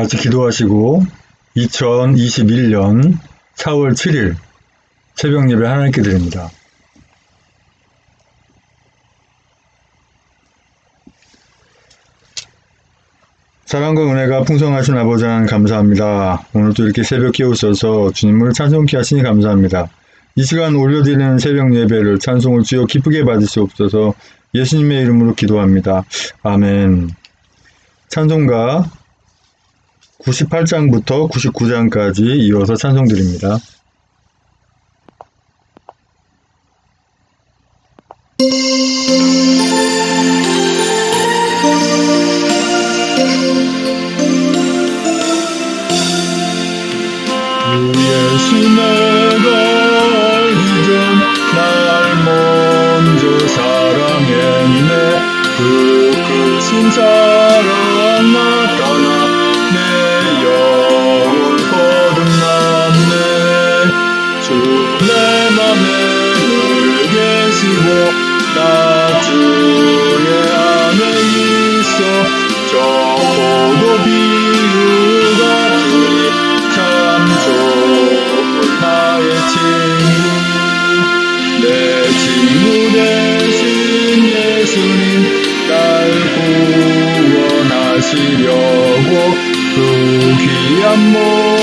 같이 기도하시고 2021년 4월 7일 새벽 예배 하나님께 드립니다. 사랑과 은혜가 풍성하신 아버지 하나님 감사합니다. 오늘도 이렇게 새벽 깨우셔서 주님을 찬송케 하시니 감사합니다. 이 시간 올려드리는 새벽 예배를 찬송을 주여 기쁘게 받으시옵소서 예수님의 이름으로 기도합니다. 아멘 찬송가 98장부터 99장까지 이어서 찬송드립니다. 하시려고 그 귀한 몸.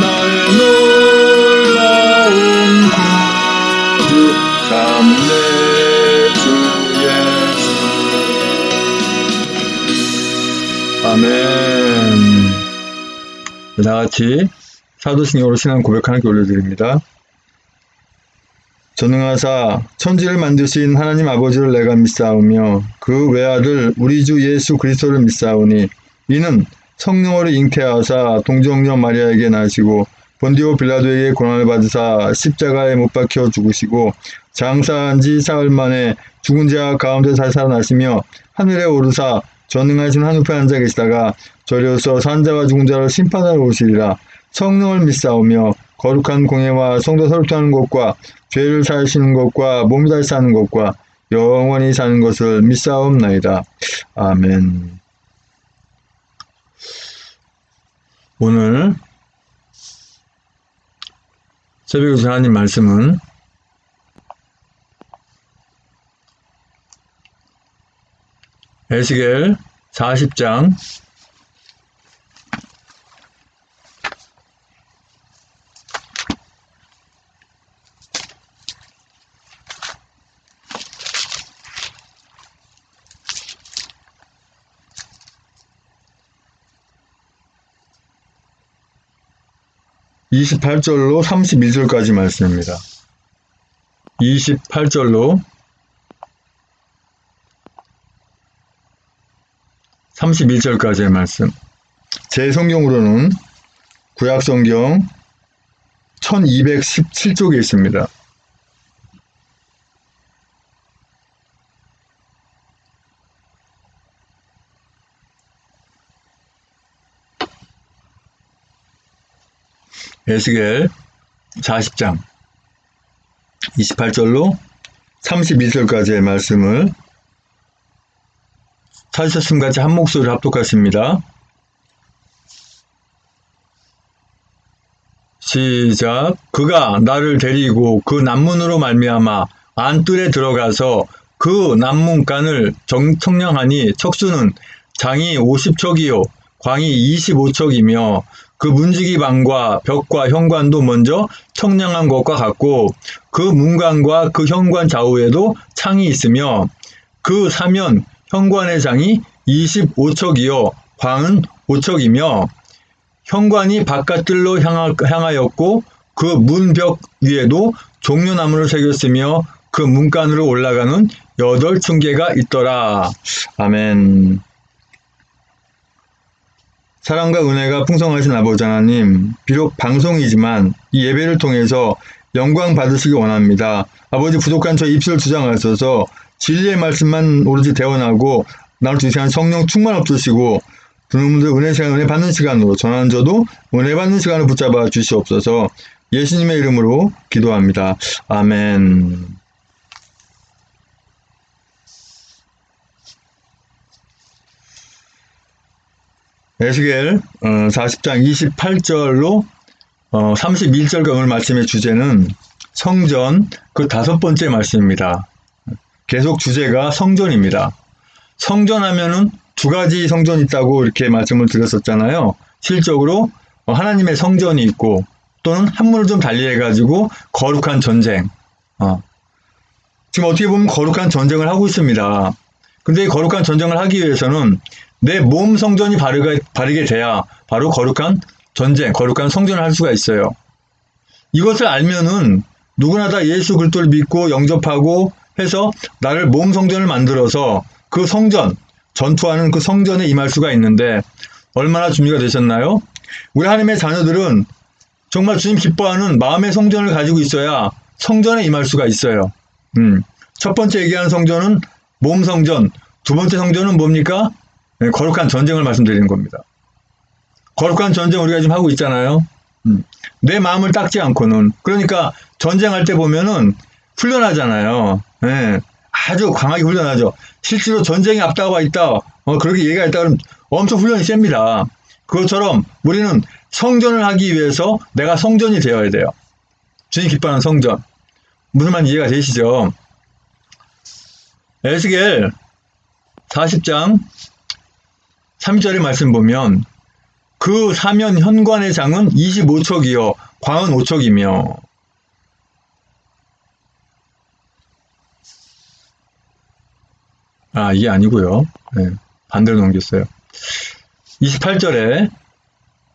나의 놀라운 구주 참내주 예수 아멘 다 같이 사도신경으로 신앙 고백하는 교 올려드립니다. 전능하사 천지를 만드신 하나님 아버지를 내가 믿사오며 그 외아들 우리 주 예수 그리스도를 믿사오니 이는 성령으로 잉태하사 동정녀 마리아에게 나시고 본디오 빌라도에게 고난을 받으사 십자가에 못 박혀 죽으시고 장사한 지 사흘 만에 죽은 자 가운데 잘 살아나시며 하늘에 오르사 전능하신 한우편에 앉아 계시다가 저리로서 산자와 죽은 자를 심판하러 오시리라 성령을 믿사오며 거룩한 공예와 성도 설교하는 것과 죄를 사하시는 것과 몸이 다시 사는 것과 영원히 사는 것을 믿사옵나이다. 아멘. 오늘 새벽에 하나님 말씀은 에스겔 40장 28절로 31절까지 말씀입니다. 28절로 31절까지의 말씀. 제 성경으로는 구약 성경 1217쪽에 있습니다. 에스겔 40장 28절로 32절까지의 말씀을 찾으셨음 같이 한 목소리로 합독하십니다. 시작. 그가 나를 데리고 그 남문으로 말미암아 안뜰에 들어가서 그 남문간을 정, 청량하니 척수는 장이 50척이요 광이 25척이며 그 문지기 방과 벽과 현관도 먼저 청량한 것과 같고 그 문관과 그 현관 좌우에도 창이 있으며 그 사면 현관의 장이 25척이요 광은 5척이며 현관이 바깥들로 향하, 향하였고 그 문벽 위에도 종려나무를 새겼으며 그 문간으로 올라가는 여덟 층계가 있더라. 아멘. 사랑과 은혜가 풍성하신 아버지 하나님, 비록 방송이지만 이 예배를 통해서 영광 받으시기 원합니다. 아버지 부족한 저 입술 주장하셔서 진리의 말씀만 오로지 대원하고 나를 주시한 성령 충만 없으시고 듣는 분들 은혜 시간 은혜 받는 시간으로 전하는 저도 은혜 받는 시간을 붙잡아 주시옵소서 예수님의 이름으로 기도합니다. 아멘. 에스겔 40장 28절로 31절과 오늘 말씀의 주제는 성전 그 다섯 번째 말씀입니다. 계속 주제가 성전입니다. 성전 하면은 두 가지 성전이 있다고 이렇게 말씀을 드렸었잖아요. 실적으로 하나님의 성전이 있고 또는 한문을 좀 달리 해가지고 거룩한 전쟁. 어. 지금 어떻게 보면 거룩한 전쟁을 하고 있습니다. 근데 이 거룩한 전쟁을 하기 위해서는 내 몸 성전이 바르게, 바르게 돼야 바로 거룩한 전쟁, 거룩한 성전을 할 수가 있어요. 이것을 알면은 누구나 다 예수 그리스도를 믿고 영접하고 해서 나를 몸 성전을 만들어서 그 성전, 전투하는 그 성전에 임할 수가 있는데 얼마나 준비가 되셨나요? 우리 하나님의 자녀들은 정말 주님 기뻐하는 마음의 성전을 가지고 있어야 성전에 임할 수가 있어요. 음. 첫 번째 얘기하는 성전은 몸 성전, 두 번째 성전은 뭡니까? 네, 거룩한 전쟁을 말씀드리는 겁니다. 거룩한 전쟁 우리가 지금 하고 있잖아요. 음. 내 마음을 닦지 않고는 그러니까 전쟁할 때 보면은 훈련하잖아요. 네. 아주 강하게 훈련하죠. 실제로 전쟁이 앞다가 있다. 어, 그렇게 얘기가 있다 그러면 엄청 훈련이 셉니다. 그것처럼 우리는 성전을 하기 위해서 내가 성전이 되어야 돼요. 주님 기뻐하는 성전. 무슨 말인지 이해가 되시죠? 에스겔 40장 3절의 말씀 보면 그 사면 현관의 장은 25척이요 광은 5척이며 아 이게 아니고요 네, 반대로 넘겼어요 28절에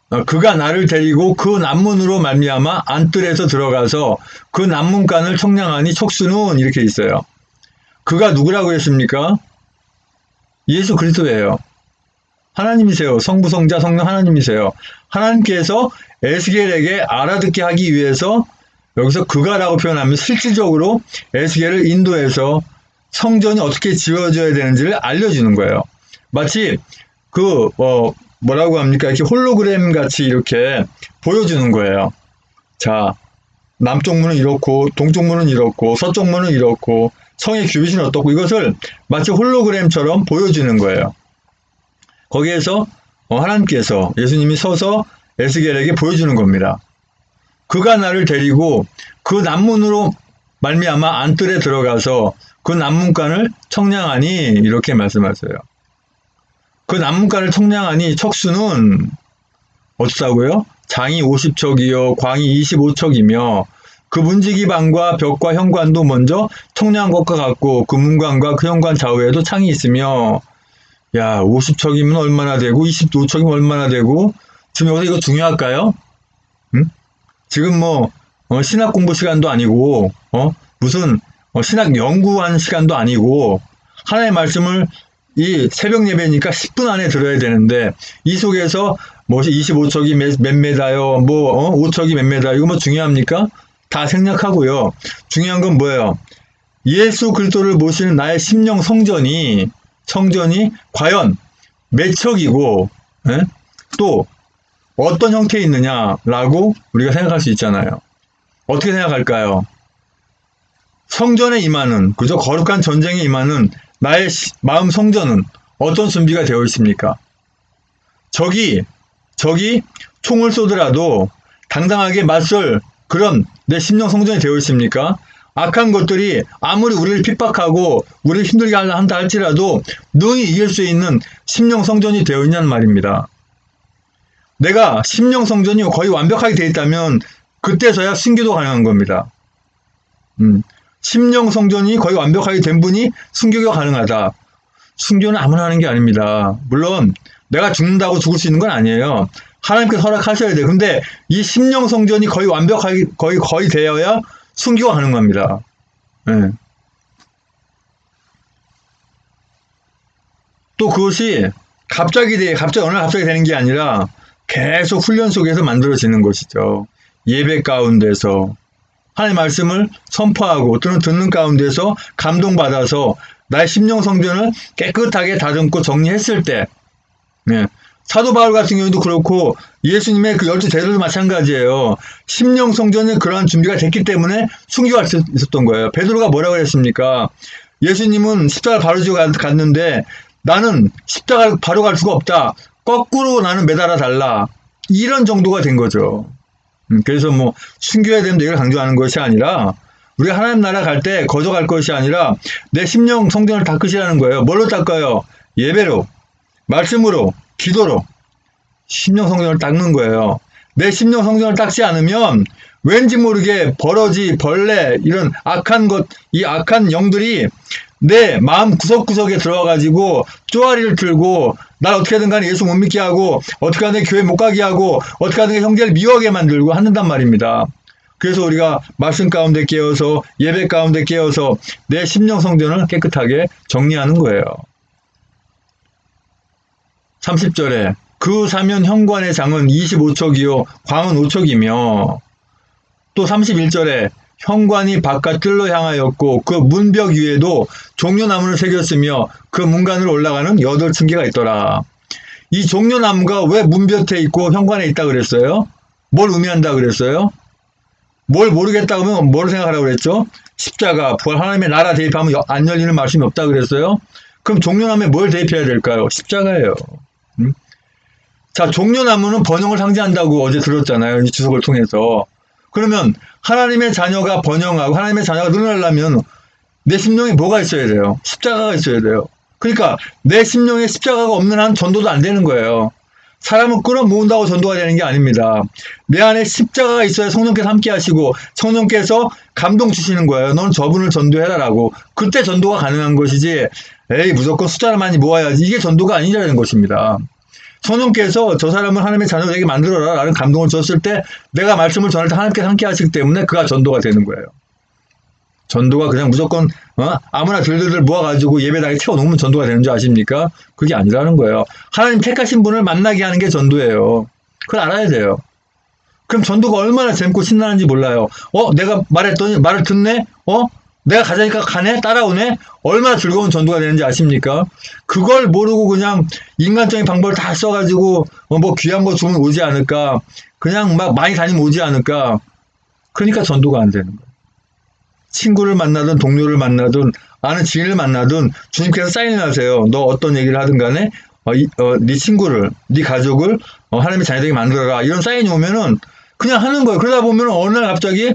어, 그가 나를 데리고 그 남문으로 말미암아 안뜰에서 들어가서 그 남문간을 청량하니 촉수는 이렇게 있어요 그가 누구라고 했습니까? 예수 그리스도예요. 하나님이세요. 성부, 성자, 성령 하나님이세요. 하나님께서 에스겔에게 알아듣게 하기 위해서 여기서 그가라고 표현하면 실질적으로 에스겔을 인도해서 성전이 어떻게 지어져야 되는지를 알려주는 거예요. 마치 그, 어, 뭐라고 합니까? 이렇게 홀로그램 같이 이렇게 보여주는 거예요. 자, 남쪽 문은 이렇고, 동쪽 문은 이렇고, 서쪽 문은 이렇고, 성의 규빗은 어떻고, 이것을 마치 홀로그램처럼 보여주는 거예요. 거기에서 어, 하나님께서 예수님이 서서 에스겔에게 보여주는 겁니다. 그가 나를 데리고 그 남문으로 말미암아 안뜰에 들어가서 그 남문간을 청량하니 이렇게 말씀하세요. 그 남문간을 청량하니 척수는 어떻다고요? 장이 50척이요, 광이 25척이며 그 문지기 방과 벽과 현관도 먼저 청량한 것과 같고 그 문관과 그 현관 좌우에도 창이 있으며 야 50척이면 얼마나 되고 25척이면 얼마나 되고 지금 여기서 이거 중요할까요? 응? 지금 뭐 어, 신학 공부 시간도 아니고 어? 무슨 어, 신학 연구하는 시간도 아니고 하나의 말씀을 이 새벽 예배니까 10분 안에 들어야 되는데 이 속에서 뭐 25척이 몇, 몇 메다요 뭐 어? 5척이 몇 메다 이거 뭐 중요합니까? 다 생략하고요. 중요한 건 뭐예요? 예수 그리스도를 모시는 나의 심령 성전이 성전이 과연 몇 척이고 예? 또 어떤 형태에 있느냐라고 우리가 생각할 수 있잖아요. 어떻게 생각할까요? 성전에 임하는 그저 거룩한 전쟁에 임하는 나의 시- 마음 성전은 어떤 준비가 되어 있습니까? 적이 적이 총을 쏘더라도 당당하게 맞설 그런 내 심령 성전이 되어 있습니까? 악한 것들이 아무리 우리를 핍박하고 우리를 힘들게 한다 할지라도 능히 이길 수 있는 심령 성전이 되어 있냐는 말입니다. 내가 심령 성전이 거의 완벽하게 되어 있다면 그때서야 순교도 가능한 겁니다. 음, 심령 성전이 거의 완벽하게 된 분이 순교가 가능하다. 순교는 아무나 하는 게 아닙니다. 물론 내가 죽는다고 죽을 수 있는 건 아니에요. 하나님께서 허락하셔야 돼요. 근데 이 심령 성전이 거의 완벽하게 거의 거의 되어야 순교가 가능합니다. 예. 또 그것이 갑자기 돼 갑자기 어느 날 갑자기 되는 게 아니라 계속 훈련 속에서 만들어지는 것이죠. 예배 가운데서 하나님 말씀을 선포하고 또는 듣는 가운데서 감동받아서 나의 심령 성전을 깨끗하게 다듬고 정리했을 때 예. 사도 바울 같은 경우도 그렇고 예수님의 그 열두 제자도 마찬가지예요. 심령 성전에 그러한 준비가 됐기 때문에 순교할 수 있었던 거예요. 베드로가 뭐라고 했습니까? 예수님은 십자가를 바로 지고 갔- 갔는데 나는 십자가를 바로 갈 수가 없다. 거꾸로 나는 매달아 달라. 이런 정도가 된 거죠. 음, 그래서 뭐 순교해야 된다 이걸 강조하는 것이 아니라 우리가 하나님 나라 갈 때 거저 갈 것이 아니라 내 심령 성전을 닦으시라는 거예요. 뭘로 닦아요? 예배로, 말씀으로, 기도로 심령 성전을 닦는 거예요. 내 심령 성전을 닦지 않으면 왠지 모르게 버러지, 벌레 이런 악한 것, 이 악한 영들이 내 마음 구석구석에 들어와가지고 쪼아리를 들고 날 어떻게든 간에 예수 못 믿게 하고 어떻게 하든 교회 못 가게 하고 어떻게 하든 형제를 미워하게 만들고 한단 말입니다. 그래서 우리가 말씀 가운데 깨어서 예배 가운데 깨어서 내 심령 성전을 깨끗하게 정리하는 거예요. 30절에 그 사면 현관의 장은 25척이요 광은 5척이며 또 31절에 현관이 바깥 뜰로 향하였고 그 문벽 위에도 종려나무를 새겼으며 그 문간으로 올라가는 여덟 층계가 있더라. 이 종려나무가 왜 문벽에 있고 현관에 있다 그랬어요? 뭘 의미한다 그랬어요? 뭘 모르겠다 그러면 뭘 생각하라고 그랬죠? 십자가, 부활 하나님의 나라 대입하면 여- 안 열리는 말씀이 없다 그랬어요? 그럼 종려나무에 뭘 대입해야 될까요? 십자가예요. 음? 자, 종려나무는 번영을 상징한다고 어제 들었잖아요. 이 주석을 통해서. 그러면 하나님의 자녀가 번영하고 하나님의 자녀가 늘어나려면 내 심령에 뭐가 있어야 돼요? 십자가가 있어야 돼요. 그러니까 내 심령에 십자가가 없는 한 전도도 안 되는 거예요. 사람을 끌어모은다고 전도가 되는 게 아닙니다. 내 안에 십자가가 있어야 성령께서 함께 하시고 성령께서 감동 주시는 거예요. 넌 저분을 전도해라라고. 그때 전도가 가능한 것이지 에이 무조건 숫자를 많이 모아야지 이게 전도가 아니라는 것입니다. 성령께서 저 사람을 하나님의 자녀되게 만들어라 라는 감동을 줬을 때 내가 말씀을 전할 때 하나님께서 함께 하시기 때문에 그가 전도가 되는 거예요. 전도가 그냥 무조건 어? 아무나 들들들 모아가지고 예배당에 채워놓으면 전도가 되는 줄 아십니까? 그게 아니라는 거예요. 하나님 택하신 분을 만나게 하는 게 전도예요. 그걸 알아야 돼요. 그럼 전도가 얼마나 재밌고 신나는지 몰라요. 어? 내가 말했더니 말을 듣네? 어? 내가 가자니까 가네? 따라오네? 얼마나 즐거운 전도가 되는지 아십니까? 그걸 모르고 그냥 인간적인 방법을 다 써가지고 어, 뭐 귀한 거 주면 오지 않을까? 그냥 막 많이 다니면 오지 않을까? 그러니까 전도가 안 되는 거예요. 친구를 만나든 동료를 만나든 아는 지인을 만나든 주님께서 사인을 하세요. 너 어떤 얘기를 하든 간에 어, 이, 어, 네 친구를, 네 가족을 어, 하나님의 자녀되게 만들어라. 이런 사인이 오면은 그냥 하는 거예요. 그러다 보면 어느 날 갑자기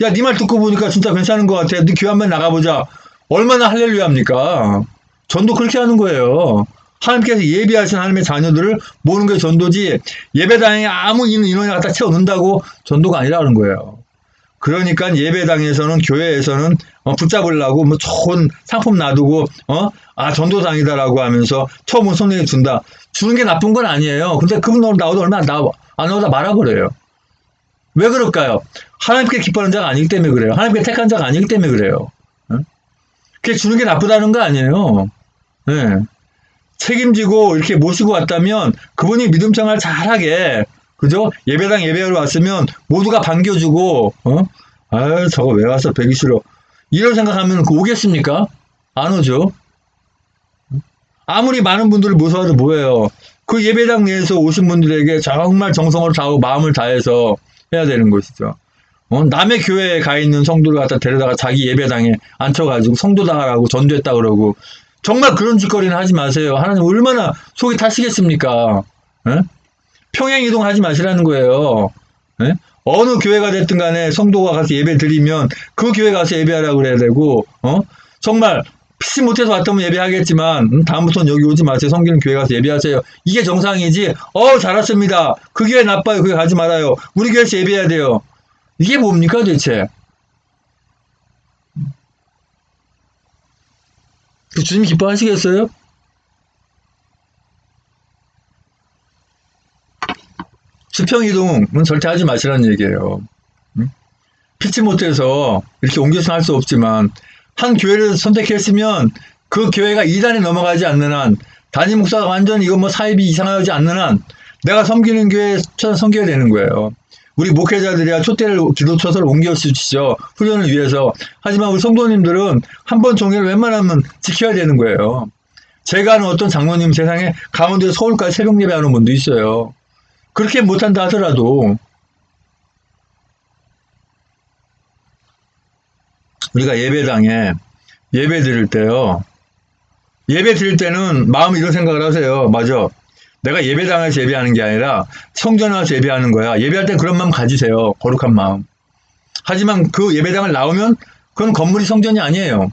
야, 네 말 듣고 보니까 진짜 괜찮은 것 같아. 네 교회 한번 나가보자. 얼마나 할렐루야 합니까? 전도 그렇게 하는 거예요. 하나님께서 예비하신 하나님의 자녀들을 모으는 게 전도지 예배당에 아무 인원이 갖다 채워넣는다고 전도가 아니라는 거예요. 그러니까 예배당에서는 교회에서는 어, 붙잡으려고 뭐 좋은 상품 놔두고 어? 아 전도당이다라고 하면서 처음은 손에 준다. 주는 게 나쁜 건 아니에요. 근데 그분 나오다 얼마 안 나와 안 나오다 말아버려요. 왜 그럴까요? 하나님께 기뻐하는 자가 아니기 때문에 그래요. 하나님께 택한 자가 아니기 때문에 그래요. 어? 그게 주는 게 나쁘다는 거 아니에요. 네. 책임지고 이렇게 모시고 왔다면 그분이 믿음 생활 잘하게 그죠? 예배당 예배하러 왔으면 모두가 반겨주고 어? 아유 저거 왜 왔어 배기 싫어 이런 생각하면 그 오겠습니까? 안 오죠. 아무리 많은 분들을 모셔도 뭐예요? 그 예배당 내에서 오신 분들에게 정말 정성을 다하고 마음을 다해서 해야 되는 것이죠. 어? 남의 교회에 가 있는 성도를 갖다 데려다가 자기 예배당에 앉혀가지고 성도당하라고 전도했다 그러고 정말 그런 짓거리는 하지 마세요. 하나님 얼마나 속이 타시겠습니까? 에? 평행 이동하지 마시라는 거예요. 에? 어느 교회가 됐든 간에 성도가 가서 예배 드리면 그 교회 가서 예배하라고 그래야 되고 어? 정말 피치 못해서 왔다면 예배하겠지만 음, 다음부터는 여기 오지 마세요. 성기는 교회 가서 예배하세요. 이게 정상이지. 어 잘했습니다. 그 교회 나빠요. 그 교회 가지 말아요. 우리 교회에서 예배해야 돼요. 이게 뭡니까 도대체? 그 주님 기뻐하시겠어요? 수평이동은 절대 하지 마시라는 얘기예요. 피치 못해서 이렇게 옮겨서 할 수 없지만 한 교회를 선택했으면 그 교회가 이단에 넘어가지 않는 한 담임 목사가 완전히 이거 뭐 사입이 이상하지 않는 한 내가 섬기는 교회에 섬겨야 되는 거예요. 우리 목회자들이야 초대를 기도처서를 옮겨 주시죠. 훈련을 위해서. 하지만 우리 성도님들은 한 번 종회를 웬만하면 지켜야 되는 거예요. 제가 아는 어떤 장로님 세상에 강원도 서울까지 새벽 예배하는 분도 있어요. 그렇게 못한다 하더라도 우리가 예배당에 예배 드릴 때요. 예배 드릴 때는 마음 이런 생각을 하세요. 맞아. 내가 예배당에서 예배하는 게 아니라 성전 와서 예배하는 거야. 예배할 때 그런 마음 가지세요. 거룩한 마음. 하지만 그 예배당을 나오면 그건 건물이 성전이 아니에요.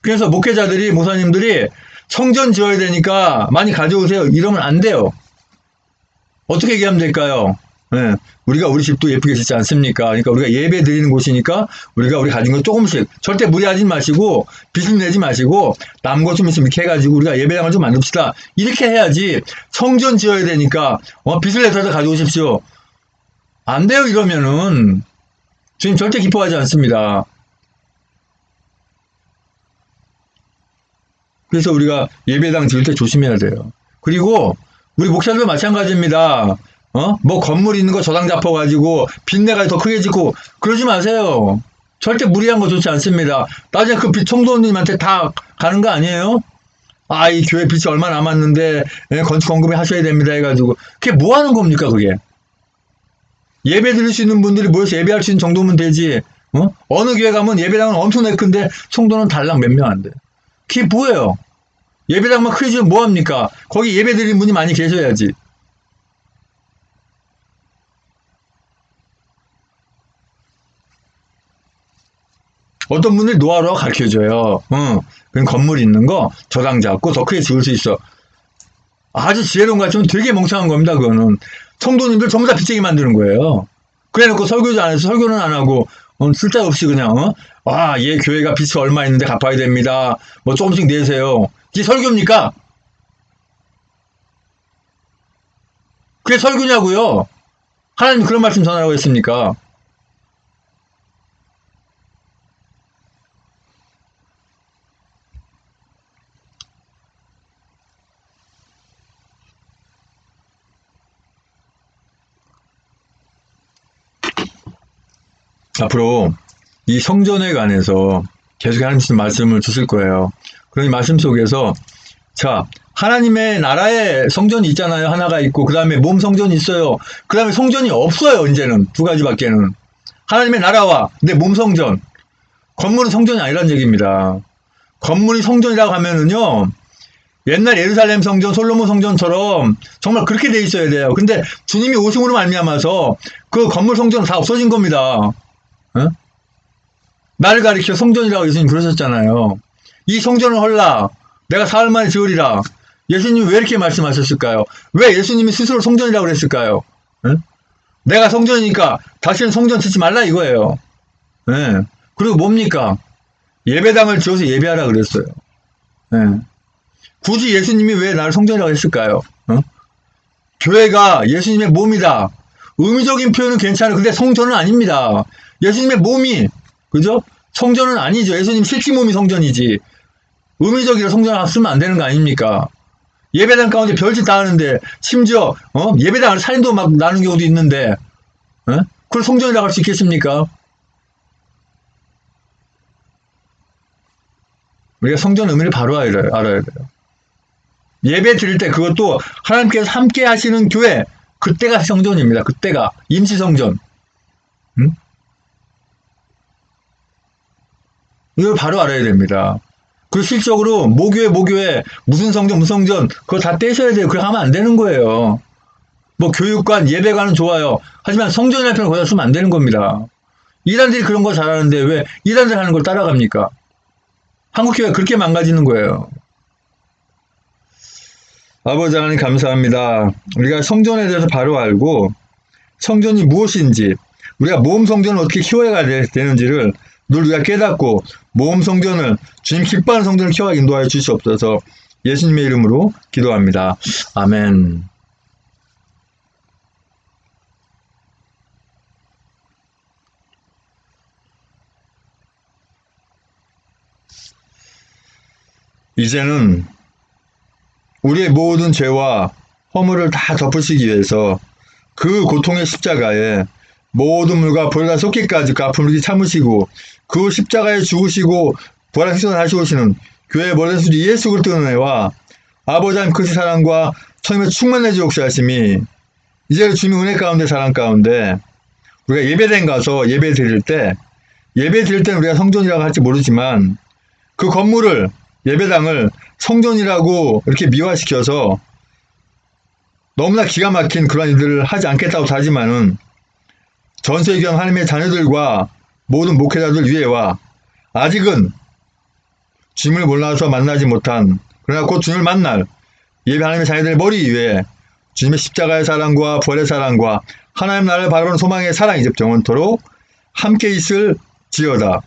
그래서 목회자들이 목사님들이 성전 지어야 되니까 많이 가져오세요. 이러면 안 돼요. 어떻게 얘기하면 될까요? 네, 우리가 우리 집도 예쁘게 짓지 않습니까? 그러니까 우리가 예배 드리는 곳이니까 우리가 우리 가진 거 조금씩 절대 무리하지 마시고 빚을 내지 마시고 남은 좀 있으면 이렇게 해가지고 우리가 예배당을 좀 만듭시다. 이렇게 해야지 성전 지어야 되니까 어, 빚을 내서 가져오십시오. 안 돼요 이러면은 주님 절대 기뻐하지 않습니다. 그래서 우리가 예배당 지을 때 조심해야 돼요. 그리고 우리 목사들도 마찬가지입니다. 어? 뭐 건물 있는 거 저당 잡아가지고 빚내가 더 크게 짓고 그러지 마세요. 절대 무리한 거 좋지 않습니다. 나중에 그 청소년님한테 다 가는 거 아니에요? 아, 이 교회 빚이 얼마 남았는데 예, 건축 공급에 하셔야 됩니다 해가지고 그게 뭐 하는 겁니까 그게? 예배 드릴 수 있는 분들이 모여서 예배할 수 있는 정도면 되지. 어? 어느 교회 가면 예배당은 엄청나게 큰데 성도는 달랑 몇 명 안 돼. 그게 뭐예요? 예배당만 크게 지면 뭐합니까? 거기 예배 드리는 분이 많이 계셔야지. 어떤 분들이 노하우라고 가르쳐줘요. 응. 그럼 건물 있는 거 저당 잡고 더 크게 지을 수 있어. 아주 지혜로운 것 같지만 되게 멍청한 겁니다, 그거는. 성도님들 전부 다 빚쟁이 만드는 거예요. 그래 놓고 설교도 안 해서 설교는 안 하고, 어, 쓸데없이 그냥, 어? 아, 얘 교회가 빚이 얼마 있는데 갚아야 됩니다. 뭐 조금씩 내세요. 이게 설교입니까? 그게 설교냐고요? 하나님 그런 말씀 전하라고 했습니까? 앞으로 이 성전에 관해서 계속 하나님 말씀을 주실 거예요. 이 말씀 속에서 자 하나님의 나라의 성전이 있잖아요. 하나가 있고 그 다음에 몸 성전이 있어요. 그 다음에 성전이 없어요. 이제는 두 가지밖에는 하나님의 나라와 내 몸 성전. 건물은 성전이 아니란 얘기입니다. 건물이 성전이라고 하면은요. 옛날 예루살렘 성전, 솔로몬 성전처럼 정말 그렇게 돼 있어야 돼요. 근데 주님이 오심으로 말미암아서 그 건물 성전은 다 없어진 겁니다. 어? 나를 가리켜 성전이라고 예수님 그러셨잖아요. 이 성전을 헐라. 내가 사흘 만에 지으리라. 예수님이 왜 이렇게 말씀하셨을까요? 왜 예수님이 스스로 성전이라고 그랬을까요? 어? 내가 성전이니까 다시는 성전 짓지 말라 이거예요. 예. 그리고 뭡니까? 예배당을 지어서 예배하라 그랬어요. 예. 굳이 예수님이 왜 나를 성전이라고 했을까요? 어? 교회가 예수님의 몸이다. 의미적인 표현은 괜찮아요. 근데 성전은 아닙니다. 예수님의 몸이, 그죠? 성전은 아니죠. 예수님 실제 몸이 성전이지. 의미적이라 성전을 쓰면 안 되는 거 아닙니까? 예배당 가운데 별짓 다 하는데, 심지어, 어? 예배당을 살인도 막 나는 경우도 있는데, 어? 그걸 성전이라고 할 수 있겠습니까? 우리가 성전 의미를 바로 알아야 돼요. 예배 드릴 때 그것도 하나님께서 함께 하시는 교회, 그때가 성전입니다. 그때가 임시 성전. 응? 이걸 바로 알아야 됩니다. 그리고 실적으로 모교회 모교회 무슨 성전 무슨 성전 그거 다 떼셔야 돼요. 그래 하면 안 되는 거예요. 뭐 교육관 예배관은 좋아요. 하지만 성전이라는 표현을 거기다 쓰면 안 되는 겁니다. 이단들이 그런 거 잘하는데 왜 이단들 하는 걸 따라갑니까? 한국교회가 그렇게 망가지는 거예요. 아버지 하나님 감사합니다. 우리가 성전에 대해서 바로 알고 성전이 무엇인지 우리가 모험 성전을 어떻게 키워야 되는지를 늘 우리가 깨닫고 모험 성전을 주님 기뻐하는 성전을 키워 인도하여 주시옵소서 예수님의 이름으로 기도합니다. 아멘. 이제는 우리의 모든 죄와 허물을 다 덮으시기 위해서 그 고통의 십자가에 모든 물과 벌과 쏟기까지 그 아픔을 참으시고 그 십자가에 죽으시고 부활 생선하시 오시는 교회 모든 수주 예수 그리스도의 은혜와 아버지 하나님 그 사랑과 천임의 충만해지 옥시 하심이 이제 주님 은혜 가운데 사랑 가운데 우리가 예배당 가서 예배 드릴 때 예배 드릴 때는 우리가 성전이라고 할지 모르지만 그 건물을 예배당을 성전이라고 이렇게 미화시켜서 너무나 기가 막힌 그런 일들을 하지 않겠다고 하지만은 전 세계형 하나님의 자녀들과 모든 목회자들 위에와 아직은 주님을 몰라서 만나지 못한 그러나 곧 주님을 만날 예배 하나님의 자녀들의 머리 위에 주님의 십자가의 사랑과 부활의 사랑과 하나님 나라를 바라보는 소망의 사랑이 집 영원토록 함께 있을 지어다.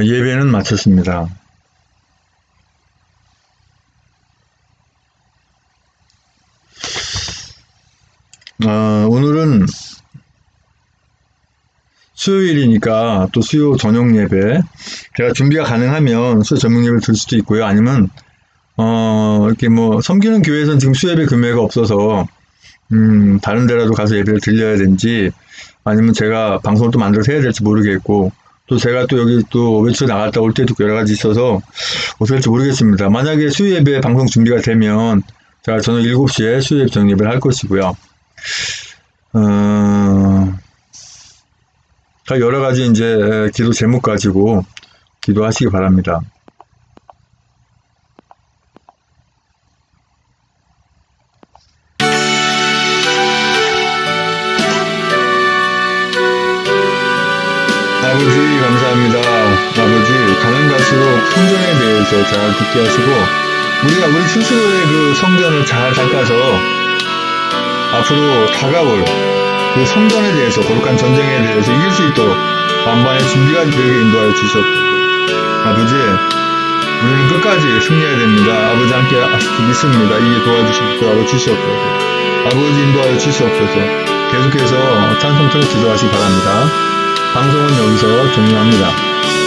예배는 마쳤습니다. 어, 오늘은 수요일이니까 또 수요 저녁 예배 제가 준비가 가능하면 수요 저녁 예배를 들 수도 있고요. 아니면 어, 이렇게 뭐, 섬기는 교회에서는 지금 수예배 금회가 없어서, 음, 다른 데라도 가서 예배를 드려야 되는지, 아니면 제가 방송을 또 만들어서 해야 될지 모르겠고, 또 제가 또 여기 또 외출 나갔다 올 때도 여러 가지 있어서 어떻게 할지 모르겠습니다. 만약에 수예배 방송 준비가 되면, 제가 저녁 7시에 수예배 정예배를 할 것이고요. 어, 자, 여러 가지 이제 기도 제목 가지고 기도하시기 바랍니다. 우리가 우리 스스로의 그 성전을 잘 닦아서 앞으로 다가올 그 성전에 대해서 거룩한 전쟁에 대해서 이길 수 있도록 만반의 준비가 되게 인도하여 주시옵소서. 아버지 우리는 끝까지 승리해야 됩니다. 아버지 함께 믿습니다. 이에 도와주시고 주시옵소서. 아버지 인도하여 주시옵소서. 계속해서 찬송처럼 기도하시기 바랍니다. 방송은 여기서 종료합니다.